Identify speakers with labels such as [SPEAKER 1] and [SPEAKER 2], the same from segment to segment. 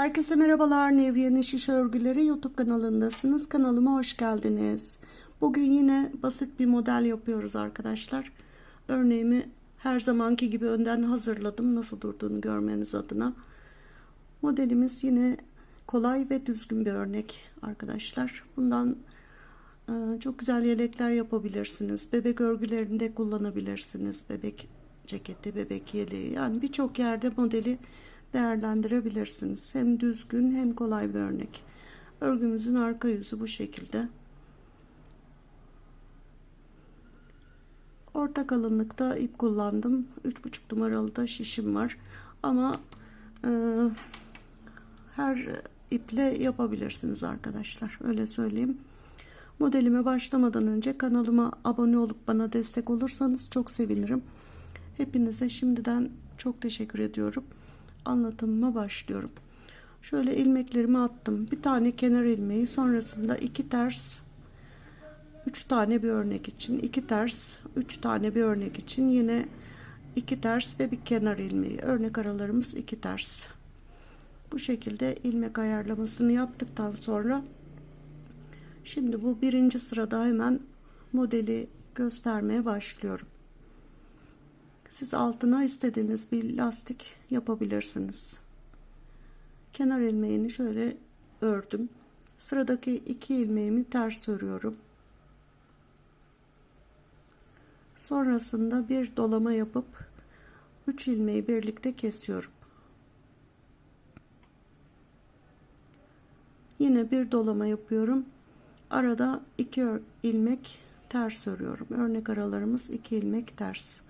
[SPEAKER 1] Herkese merhabalar. Nevriye'nin Şiş Örgüleri YouTube kanalındasınız. Kanalıma hoş geldiniz. Bugün yine basit bir model yapıyoruz arkadaşlar. Örneğimi her zamanki gibi önden hazırladım. Nasıl durduğunu görmeniz adına. Modelimiz yine kolay ve düzgün bir örnek arkadaşlar. Bundan e, çok güzel yelekler yapabilirsiniz. Bebek örgülerinde kullanabilirsiniz. Bebek ceketi, bebek yeleği. Yani birçok yerde modeli değerlendirebilirsiniz. Hem düzgün hem kolay bir örnek. Örgümüzün arka yüzü bu şekilde. Orta kalınlıkta ip kullandım. 3,5 numaralı da şişim var. Ama e, her iple yapabilirsiniz arkadaşlar. Öyle söyleyeyim. Modelime başlamadan önce kanalıma abone olup bana destek olursanız çok sevinirim. Hepinize şimdiden çok teşekkür ediyorum. Anlatımıma başlıyorum. Şöyle ilmeklerimi attım. Bir tane kenar ilmeği sonrasında iki ters 3 tane bir örnek için, iki ters 3 tane bir örnek için yine iki ters ve bir kenar ilmeği. Örnek aralarımız iki ters. Bu şekilde ilmek ayarlamasını yaptıktan sonra şimdi bu birinci sırada hemen modeli göstermeye başlıyorum. Siz altına istediğiniz bir lastik yapabilirsiniz. Kenar ilmeğini şöyle ördüm. Sıradaki iki ilmeğimi ters örüyorum. Sonrasında bir dolama yapıp 3 ilmeği birlikte kesiyorum. Yine bir dolama yapıyorum. Arada iki ilmek ters örüyorum. Örnek aralarımız iki ilmek ters.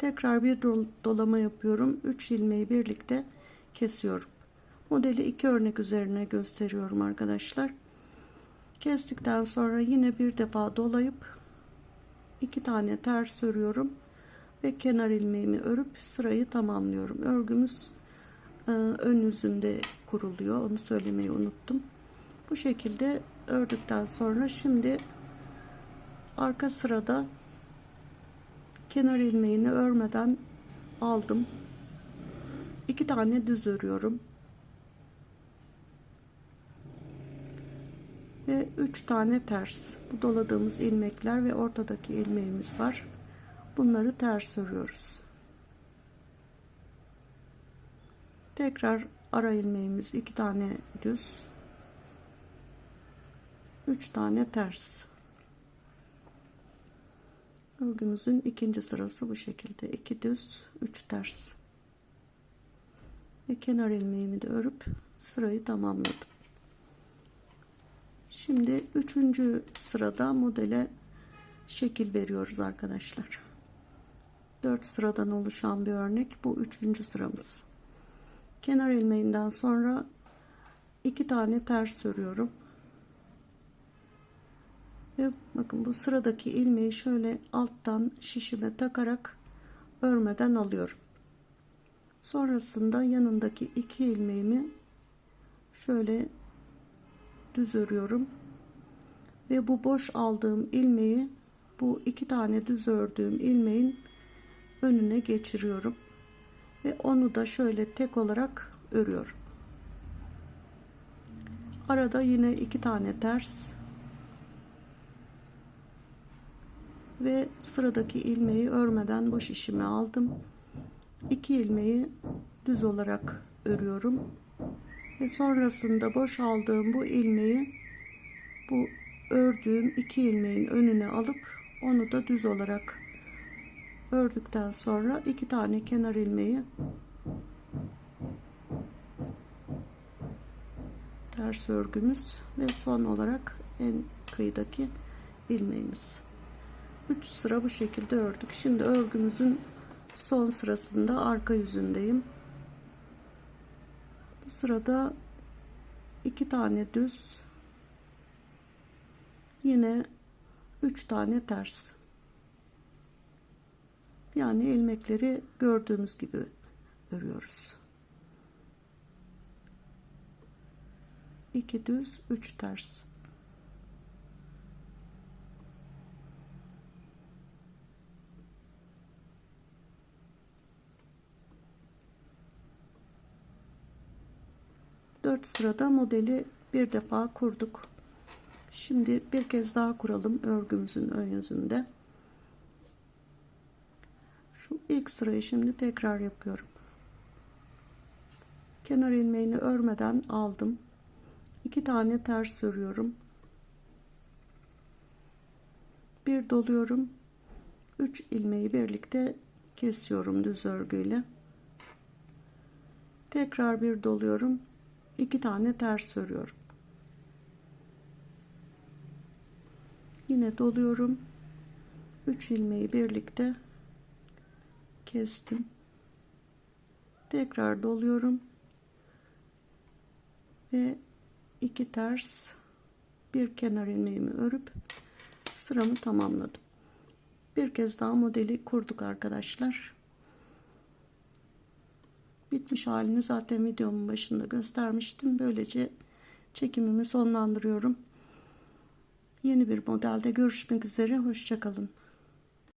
[SPEAKER 1] Tekrar bir dolama yapıyorum. 3 ilmeği birlikte kesiyorum. Modeli iki örnek üzerine gösteriyorum arkadaşlar. Kestikten sonra yine bir defa dolayıp iki tane ters örüyorum ve kenar ilmeğimi örüp sırayı tamamlıyorum. Örgümüz e, ön yüzünde kuruluyor. Onu söylemeyi unuttum. Bu şekilde ördükten sonra şimdi arka sırada kenar ilmeğini örmeden aldım. iki tane düz örüyorum. Ve üç tane ters. Bu doladığımız ilmekler ve ortadaki ilmeğimiz var. Bunları ters örüyoruz. Tekrar ara ilmeğimiz iki tane düz. Üç tane ters. Örgümüzün ikinci sırası bu şekilde. 2 düz, 3 ters. Ve kenar ilmeğimi de örüp sırayı tamamladım. Şimdi üçüncü sırada modele şekil veriyoruz arkadaşlar. 4 sıradan oluşan bir örnek. Bu üçüncü sıramız. Kenar ilmeğinden sonra iki tane ters örüyorum. Ve bakın bu sıradaki ilmeği şöyle alttan şişime takarak örmeden alıyorum. Sonrasında yanındaki iki ilmeğimi şöyle düz örüyorum. Ve bu boş aldığım ilmeği bu iki tane düz ördüğüm ilmeğin önüne geçiriyorum. Ve onu da şöyle tek olarak örüyorum. Arada yine iki tane ters ve sıradaki ilmeği örmeden boş işimi aldım. İki ilmeği düz olarak örüyorum ve sonrasında boş aldığım bu ilmeği bu ördüğüm iki ilmeğin önüne alıp onu da düz olarak ördükten sonra iki tane kenar ilmeği ters örgümüz ve son olarak en kıyıdaki ilmeğimiz 3 sıra bu şekilde ördük. Şimdi örgümüzün son sırasında arka yüzündeyim. Bu sırada iki tane düz yine üç tane ters. Yani ilmekleri gördüğümüz gibi örüyoruz. 2 düz 3 ters 4 sırada modeli bir defa kurduk. Şimdi bir kez daha kuralım örgümüzün ön yüzünde. Şu ilk sırayı şimdi tekrar yapıyorum. Kenar ilmeğini örmeden aldım. İki tane ters örüyorum. Bir doluyorum. 3 ilmeği birlikte kesiyorum düz örgüyle. Tekrar bir doluyorum. İki tane ters örüyorum. Yine doluyorum. 3 ilmeği birlikte kestim. Tekrar doluyorum. Ve iki ters bir kenar ilmeğimi örüp sıramı tamamladım. Bir kez daha modeli kurduk arkadaşlar. Bitmiş halini zaten videomun başında göstermiştim. Böylece çekimimi sonlandırıyorum. Yeni bir modelde görüşmek üzere. Hoşçakalın.